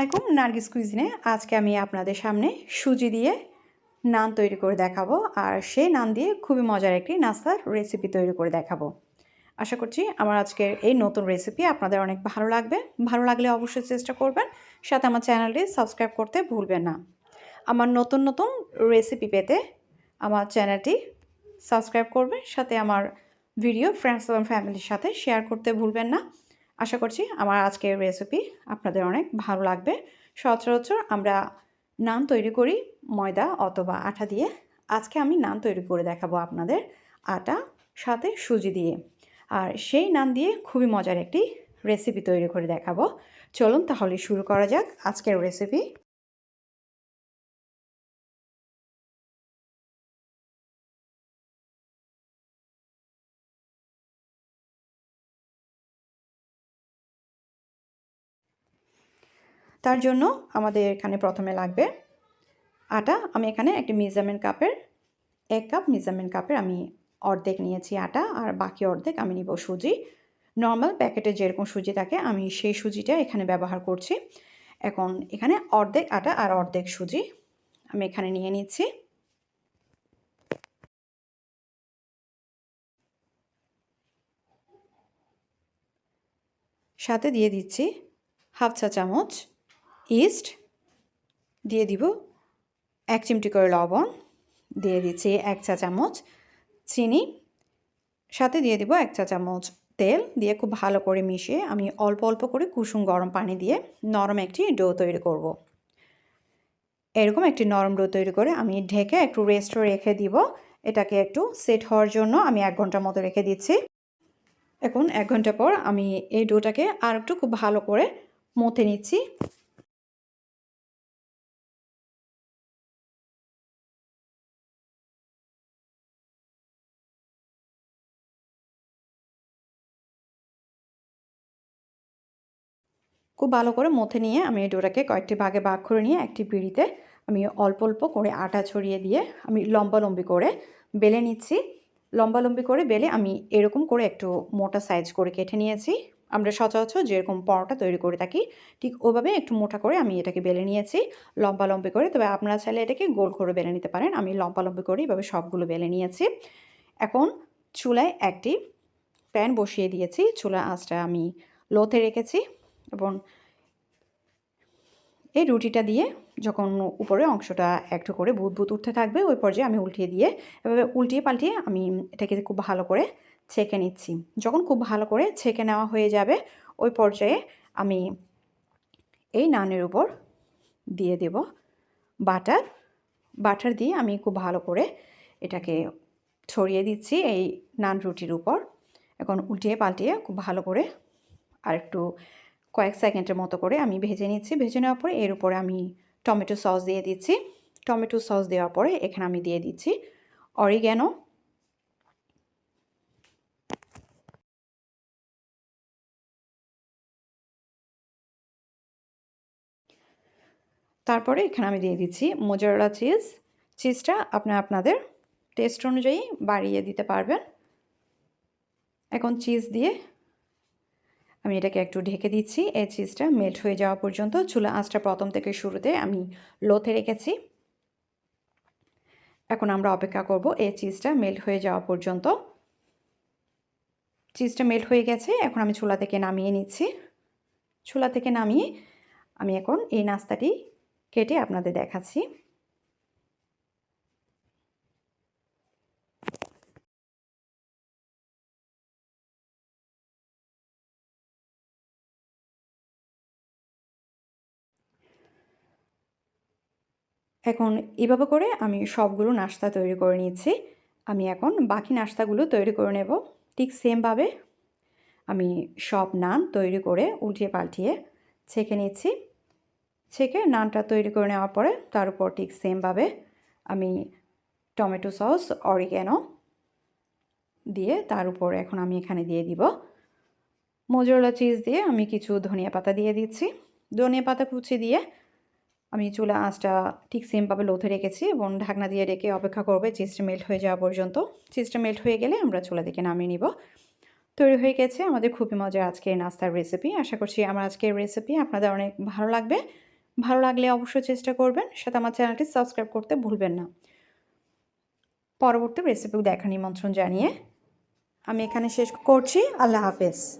আলাইকুম নার্গিস কুইজিনে। আজকে আমি আপনাদের সামনে সুজি দিয়ে নান তৈরি করে দেখাবো আর সেই নান দিয়ে খুবই মজার একটি নাস্তার রেসিপি তৈরি করে দেখাবো। আশা করছি আমার আজকের এই নতুন রেসিপি আপনাদের অনেক ভালো লাগবে। ভালো লাগলে অবশ্যই চেষ্টা করবেন। সাথে আমার চ্যানেলটি সাবস্ক্রাইব করতে ভুলবেন না। আমার নতুন নতুন রেসিপি পেতে আমার চ্যানেলটি সাবস্ক্রাইব করবেন। সাথে আমার ভিডিও ফ্রেন্ডস এবং ফ্যামিলির সাথে শেয়ার করতে ভুলবেন না। আশা করছি আমার আজকের রেসিপি আপনাদের অনেক ভালো লাগবে। সচরাচর আমরা নান তৈরি করি ময়দা অথবা আটা দিয়ে। আজকে আমি নান তৈরি করে দেখাবো আপনাদের আটা সাথে সুজি দিয়ে। আর সেই নান দিয়ে খুবই মজার একটি রেসিপি তৈরি করে দেখাবো। চলুন তাহলে শুরু করা যাক আজকের রেসিপি তার জন্য আমাদের এখানে প্রথমে লাগবে আটা। আমি এখানে একটি মেজারমেন্ট কাপের এক কাপ মেজারমেন্ট কাপের আমি অর্ধেক নিয়েছি আটা আর বাকি অর্ধেক আমি নিব সুজি। নর্মাল প্যাকেটে যেরকম সুজি থাকে, আমি সেই সুজিটা এখানে ব্যবহার করছি। এখন এখানে অর্ধেক আটা আর অর্ধেক সুজি আমি এখানে নিয়ে নিচ্ছি। সাথে দিয়ে দিচ্ছি হাফ চা চামচ ইস্ট দিয়ে দিব এক চিমটি করে লবণ, দিয়ে দিচ্ছি এক চা চামচ চিনি, সাথে দিয়ে দিব এক চা চামচ তেল, দিয়ে খুব ভালো করে মিশিয়ে আমি অল্প অল্প করে কুসুম গরম পানি দিয়ে নরম একটি ডো তৈরি করব। এরকম একটি নরম ডো তৈরি করে আমি ঢেকে একটু রেস্ট রেখে দিব। এটাকে একটু সেট হওয়ার জন্য আমি এক ঘণ্টার মতো রেখে দিচ্ছি। এখন এক ঘণ্টা পর আমি এই ডোটাকে আর একটু খুব ভালো করে মথে নিচ্ছি। খুব ভালো করে মথে নিয়ে আমি এই ডোটাকে কয়েকটি ভাগে ভাগ করে নিয়ে একটি পিঁড়িতে আমি অল্প অল্প করে আটা ছড়িয়ে দিয়ে আমি লম্বা লম্বি করে বেলে নিচ্ছি। লম্বা লম্বি করে বেলে আমি এরকম করে একটু মোটা সাইজ করে কেটে নিয়েছি। আমরা সচরাচর যেরকম পরোটা তৈরি করে থাকি, ঠিক ওভাবে একটু মোটা করে আমি এটাকে বেলে নিয়েছি। লম্বা লম্বি করে, তবে আপনারা চাইলে এটাকে গোল করে বেলে নিতে পারেন। আমি লম্বা লম্বি করে এভাবে সবগুলো বেলে নিয়েছি। এখন চুলায় একটি প্যান বসিয়ে দিয়েছি। চুলা আঁচটা আমি লোতে রেখেছি। এবং এই রুটিটা দিয়ে যখন উপরে অংশটা একটু করে বুত বুত উঠতে থাকবে, ওই পর্যায়ে আমি উল্টিয়ে দিয়ে এভাবে উল্টিয়ে পাল্টিয়ে আমি এটাকে খুব ভালো করে ছেঁকে নিচ্ছি। যখন খুব ভালো করে ছেঁকে নেওয়া হয়ে যাবে, ওই পর্যায়ে আমি এই নানের উপর দিয়ে দেব বাটার। বাটার দিয়ে আমি খুব ভালো করে এটাকে ছড়িয়ে দিচ্ছি এই নান রুটির উপর। এখন উল্টিয়ে পাল্টিয়ে খুব ভালো করে আর একটু কয়েক সেকেন্ডের মতো করে আমি ভেজে নিচ্ছি। ভেজে নেওয়ার পরে এর উপরে আমি টমেটো সস দিয়ে দিচ্ছি। টমেটো সস দেওয়ার পরে এখানে আমি দিয়ে দিচ্ছি অরিগ্যানো। তারপরে এখানে আমি দিয়ে দিচ্ছি মোজারেলা চিজ। চিজটা আপনার আপনাদের টেস্ট অনুযায়ী বাড়িয়ে দিতে পারবেন। এখন চিজ দিয়ে আমি এটাকে একটু ঢেকে দিচ্ছি। এই চিজটা মেল্ট হয়ে যাওয়া পর্যন্ত চুলা আঁচটা প্রথম থেকে শুরুতে আমি লোতে রেখেছি। এখন আমরা অপেক্ষা করব এই চিজটা মেল্ট হয়ে যাওয়া পর্যন্ত। চিজটা মেল্ট হয়ে গেছে, এখন আমি চুলা থেকে নামিয়ে নিচ্ছি। চুলা থেকে নামিয়ে আমি এখন এই নাস্তাটি কেটে আপনাদের দেখাচ্ছি। এখন এভাবে করে আমি সবগুলো নাস্তা তৈরি করে নিচ্ছি আমি এখন বাকি নাস্তাগুলো তৈরি করে নেব। ঠিক সেমভাবে আমি সব নান তৈরি করে উল্টিয়ে পাল্টিয়ে ছেঁকে নিচ্ছি ছেঁকে নানটা তৈরি করে নেওয়ার পরে তার উপর ঠিক সেমভাবে আমি টমেটো সস, অরিগ্যানো দিয়ে তার উপর এখন আমি এখানে দিয়ে দিব। মোজরোলা চিজ দিয়ে আমি কিছু ধনিয়া পাতা দিয়ে দিচ্ছি। ধনিয়া পাতা কুচি দিয়ে আমি চুলা আঁচটা ঠিক সেমভাবে লোথে রেখেছি এবং ঢাকনা দিয়ে রেখে অপেক্ষা করবে চিজটা মেল্ট হয়ে যাওয়া পর্যন্ত। চিজটা মেল্ট হয়ে গেলে আমরা চুলা থেকে নামিয়ে নিব। তৈরি হয়ে গেছে আমাদের খুবই মজার আজকের নাস্তার রেসিপি আশা করছি আমার আজকের রেসিপি আপনাদের অনেক ভালো লাগবে। ভালো লাগলে অবশ্যই চেষ্টা করবেন। সাথে আমার চ্যানেলটি সাবস্ক্রাইব করতে ভুলবেন না। পরবর্তী রেসিপি দেখার নিমন্ত্রণ জানিয়ে আমি এখানে শেষ করছি। আল্লাহ হাফেজ।